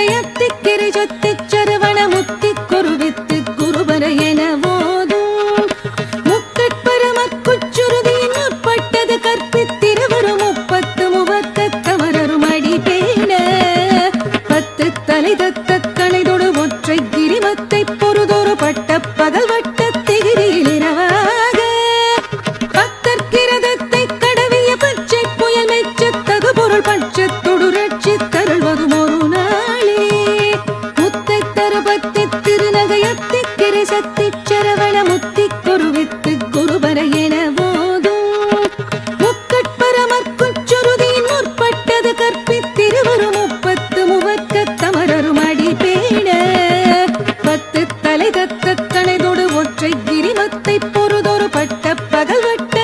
ഹൃദയത്തിക്കിരി ചൊത്തിച്ചെറുവണ മുത്തിക്കുറുവിത്ത് பொறுதொரு பட்ட பகல் வட்ட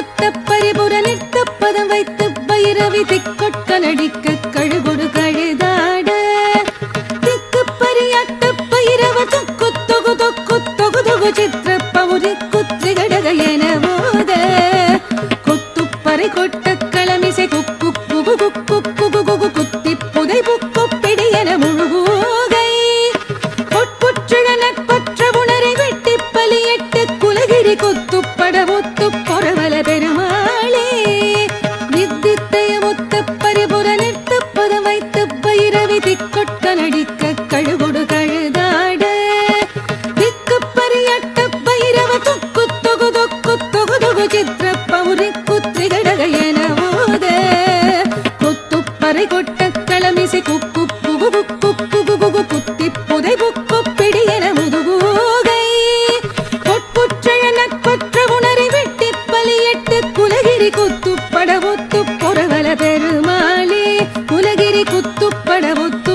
ஒத்த பரிபுர நிற்க பதம் வைத்து பைரவி திக்கொட்ட நடிக்க கழுகுடு கழுதாட. திக்கு பரியாட்ட பைரவ தொக்கு தொகு தொக்கு தொகு தொகு சித்திர பவுரி குத்திரி கடக என போத கொத்து பறை கொட்ட களமிசை குக்கு குகு குக்கு குகு குகு குத்தி புதை புக்கு பிடி என முழுகோகை பொட்புற்றுழ உலகிரி குத்துப்பட ஒத்து பொறவல பெருமாளே உலகிரி குத்துப்பட ஒத்து